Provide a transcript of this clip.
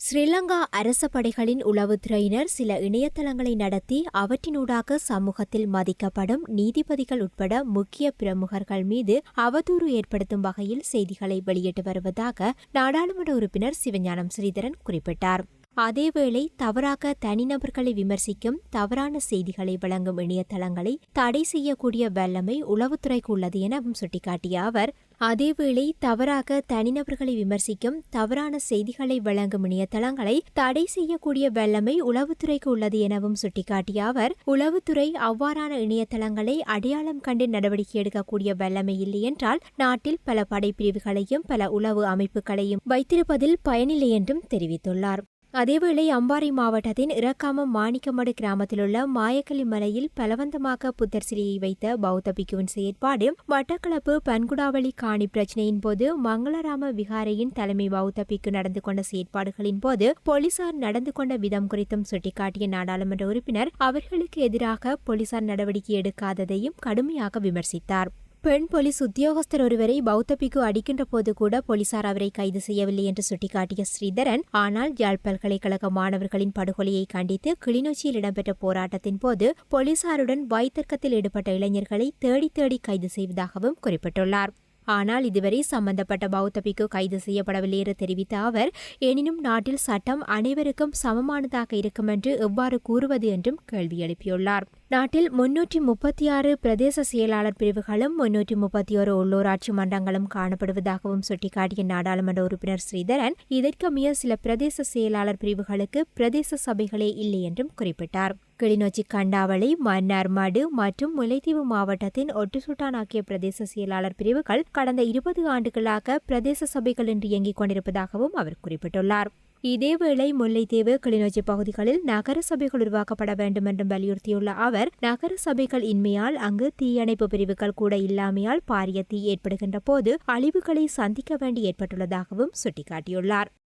ஸ்ரீலங்கா அரச படைகளின் உளவுத்துறையினர் சில இணையதளங்களை நடத்தி அவற்றினூடாக சமூகத்தில் மதிக்கப்படும் நீதிபதிகள் உட்பட முக்கிய பிரமுகர்கள் மீது அவதூறு ஏற்படுத்தும் வகையில் செய்திகளை வெளியிட்டு வருவதாக நாடாளுமன்ற உறுப்பினர் சிவஞானம் ஸ்ரீதரன் குறிப்பிட்டார். அதேவேளை தவறாக தனிநபர்களை விமர்சிக்கும் தவறான செய்திகளை வழங்கும் இணையதளங்களை தடை செய்யக்கூடிய வல்லமை உளவுத்துறைக்கு உள்ளது எனவும் சுட்டிக்காட்டிய அவர் அதேவேளை தவறாக தனிநபர்களை விமர்சிக்கும் தவறான செய்திகளை வழங்கும் இணையதளங்களை தடை செய்யக்கூடிய வல்லமை உளவுத்துறைக்கு உள்ளது எனவும் சுட்டிக்காட்டிய அவர் உளவுத்துறை அவ்வாறான இணையதளங்களை அடையாளம் கண்டு நடவடிக்கை எடுக்கக்கூடிய வல்லமை இல்லை என்றால் நாட்டில் பல படைப்பிரிவுகளையும் பல உளவு அமைப்புகளையும் வைத்திருப்பதில் பயனில்லை என்றும் தெரிவித்துள்ளார். அதேவேளை அம்பாறை மாவட்டத்தின் இறக்காமம் மாணிக்கமடு கிராமத்திலுள்ள மாயக்கலி மலையில் பலவந்தமாக புத்தர் சிலையை வைத்த பௌத்த பிக்குவின் செயற்பாடு மட்டக்களப்பு பன்குடாவளி காணி பிரச்சினையின் போது மங்களராம விகாரையின் தலைமை பௌத்த பிக்கு நடந்து கொண்ட செயற்பாடுகளின் போது போலீசார் நடந்து கொண்ட விதம் குறித்தும் சுட்டிக்காட்டிய நாடாளுமன்ற உறுப்பினர் அவர்களுக்கு எதிராக போலீசார் நடவடிக்கை எடுக்காததையும் கடுமையாக விமர்சித்தார். பெண் போலீஸ் உத்தியோகஸ்தர் ஒருவரை பௌத்த பிக்கு அடிக்கின்ற போது கூட போலீசார் அவரை கைது செய்யவில்லை என்று சுட்டிக்காட்டிய ஸ்ரீதரன் ஆனால் யாழ் பல்கலைக்கழக மாணவர்களின் படுகொலையை கண்டித்து கிளிநொச்சியில் இடம்பெற்ற போராட்டத்தின் போது போலீசாருடன் வாய்த்தர்க்கத்தில் ஈடுபட்ட இளைஞர்களை தேடி தேடி கைது செய்வதாகவும் குறிப்பிட்டுள்ளார். ஆனால் இதுவரை சம்பந்தப்பட்ட பௌத்த பிக்கு கைது செய்யப்படவில்லை என்று தெரிவித்த அவர் எனினும் நாட்டில் சட்டம் அனைவருக்கும் சமமானதாக இருக்கும் என்று எவ்வாறு கூறுவது என்றும் கேள்வி எழுப்பியுள்ளார். நாட்டில் முன்னூற்றி முப்பத்தி ஆறு பிரதேச செயலாளர் பிரிவுகளும் முன்னூற்றி முப்பத்தி ஒரு உள்ளூராட்சி மன்றங்களும் காணப்படுவதாகவும் சுட்டிக்காட்டிய நாடாளுமன்ற உறுப்பினர் ஸ்ரீதரன் இதற்கமைய சில பிரதேச செயலாளர் பிரிவுகளுக்கு பிரதேச சபைகளே இல்லை என்றும் குறிப்பிட்டார். கிளிநொச்சி கண்டாவளி மன்னார்மடு மற்றும் முல்லைத்தீவு மாவட்டத்தின் ஒட்டுசுட்டான் ஆகிய பிரதேச செயலாளர் பிரிவுகள் கடந்த இருபது ஆண்டுகளாக பிரதேச சபைகள் என்று இயங்கிக் கொண்டிருப்பதாகவும் அவர் குறிப்பிட்டுள்ளார். இதேவேளை முல்லைத்தீவு கிளிநொச்சி பகுதிகளில் நகர சபைகள் உருவாக்கப்பட வேண்டும் என்றும் வலியுறுத்தியுள்ள அவர் நகர சபைகள் இன்மையால் அங்கு தீயணைப்பு பிரிவுகள் கூட இல்லாமையால் பாரிய தீ ஏற்படுகின்ற போது அழிவுகளை சந்திக்க வேண்டி ஏற்பட்டுள்ளதாகவும் சுட்டிக்காட்டியுள்ளார்.